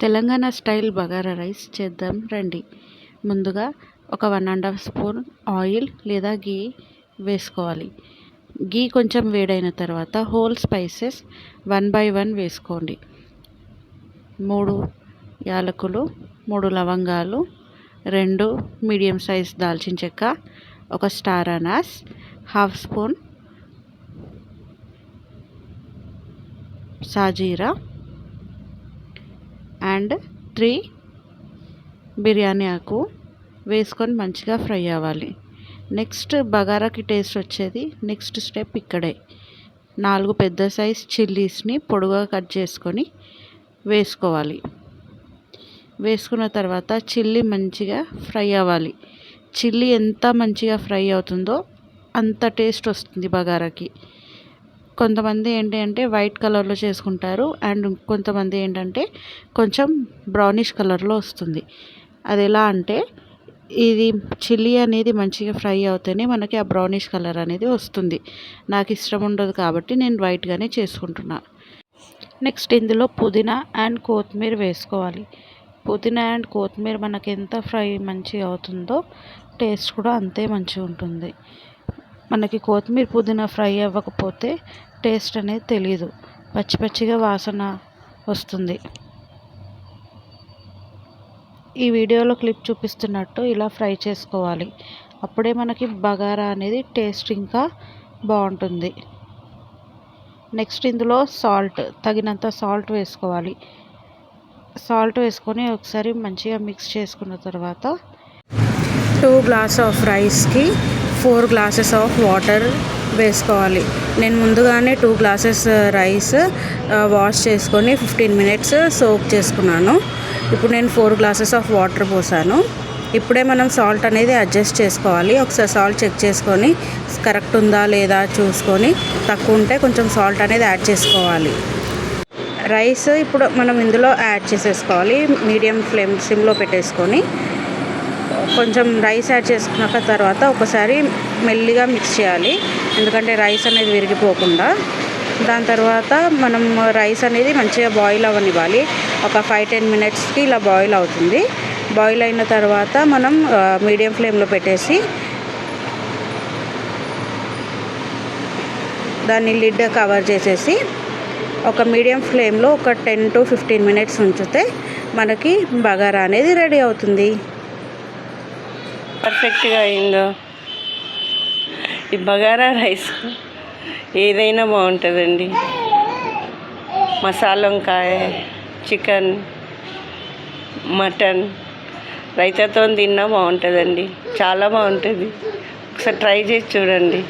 Telangana style bagara rice చేద్దాం రండి. ముందుగా ఒక one and half spoon oil లేదా గీ వేసుకోవాలి. గీ కొంచెం వేడైన తర్వాత whole spices one by one వేసుకోండి. మూడు యాలకులు మూడు లవంగాలు రెండు మీడియం సైజ్ దాల్చిన చెక్క ఒక స్టార్ అనాస్ హాఫ్ స్పూన్ సాజీరా అండ్ త్రీ బిర్యానీ ఆకు వేసుకొని మంచిగా ఫ్రై అవ్వాలి. నెక్స్ట్ బగారాకి టేస్ట్ వచ్చేది నెక్స్ట్ స్టెప్ ఇక్కడే. నాలుగు పెద్ద సైజ్ చిల్లీస్ని పొడుగా కట్ చేసుకొని వేసుకోవాలి. వేసుకున్న తర్వాత చిల్లీ మంచిగా ఫ్రై అవ్వాలి. చిల్లీ ఎంత మంచిగా ఫ్రై అవుతుందో అంత టేస్ట్ వస్తుంది బగారాకి. కొంతమంది ఏంటి అంటే వైట్ కలర్లో చేసుకుంటారు అండ్ కొంతమంది ఏంటంటే కొంచెం బ్రౌనిష్ కలర్లో వస్తుంది. అది ఎలా అంటే ఇది చిల్లీ అనేది మంచిగా ఫ్రై అవుతేనే మనకి ఆ బ్రౌనిష్ కలర్ అనేది వస్తుంది. నాకు ఇష్టం ఉండదు కాబట్టి నేను వైట్గానే చేసుకుంటున్నా. నెక్స్ట్ ఇందులో పుదీనా అండ్ కొత్తిమీర వేసుకోవాలి. పుదీనా అండ్ కొత్తిమీర మనకి ఎంత ఫ్రై మంచిగా అవుతుందో టేస్ట్ కూడా అంతే మంచిగా ఉంటుంది. మనకి కొత్తిమీర పుదీనా ఫ్రై అవ్వకపోతే టేస్ట్ అనేది తెలియదు పచ్చి పచ్చిగా వాసన వస్తుంది. ఈ వీడియోలో క్లిప్ చూపిస్తున్నట్టు ఇలా ఫ్రై చేసుకోవాలి. అప్పుడే మనకి బగారా అనేది టేస్ట్ ఇంకా బాగుంటుంది. నెక్స్ట్ ఇందులో సాల్ట్ తగినంత సాల్ట్ వేసుకోవాలి. సాల్ట్ వేసుకొని ఒకసారి మంచిగా మిక్స్ చేసుకున్న తర్వాత టూ గ్లాస్ ఆఫ్ రైస్కి ఫోర్ గ్లాసెస్ ఆఫ్ వాటర్ వేసుకోవాలి. నేను ముందుగానే two glasses uh, rice uh, wash చేసుకొని ఫిఫ్టీన్ మినిట్స్ uh, సోక్ చేసుకున్నాను. ఇప్పుడు నేను ఫోర్ గ్లాసెస్ ఆఫ్ వాటర్ పోసాను. ఇప్పుడే మనం సాల్ట్ అనేది అడ్జస్ట్ చేసుకోవాలి. ఒకసారి సాల్ట్ చెక్ చేసుకొని కరెక్ట్ ఉందా లేదా చూసుకొని తక్కువ ఉంటే కొంచెం సాల్ట్ అనేది యాడ్ చేసుకోవాలి. రైస్ ఇప్పుడు మనం ఇందులో యాడ్ చేసేసుకోవాలి. మీడియం ఫ్లేమ్ సిమ్లో పెట్టేసుకొని కొంచెం రైస్ యాడ్ చేసుకున్నాక తర్వాత ఒకసారి మెల్లిగా మిక్స్ చేయాలి. ఎందుకంటే రైస్ అనేది విరిగిపోకుండా. దాని తర్వాత మనం రైస్ అనేది మంచిగా బాయిల్ అవ్వనివ్వాలి ఒక ఫైవ్ టెన్ మినిట్స్కి ఇలా బాయిల్ అవుతుంది. బాయిల్ అయిన తర్వాత మనం మీడియం ఫ్లేమ్లో పెట్టేసి దాన్ని లిడ్ కవర్ చేసేసి ఒక మీడియం ఫ్లేమ్లో ఒక టెన్ టు ఫిఫ్టీన్ మినిట్స్ ఉంచితే మనకి బగారా అనేది రెడీ అవుతుంది. పర్ఫెక్ట్గా అయిందో? ఈ బగారా రైస్ ఏదైనా బాగుంటుందండి. మసాలా వంకాయ చికెన్ మటన్ రైతాతో తిన్నా బాగుంటుందండి. చాలా బాగుంటుంది. ఒకసారి ట్రై చేసి చూడండి.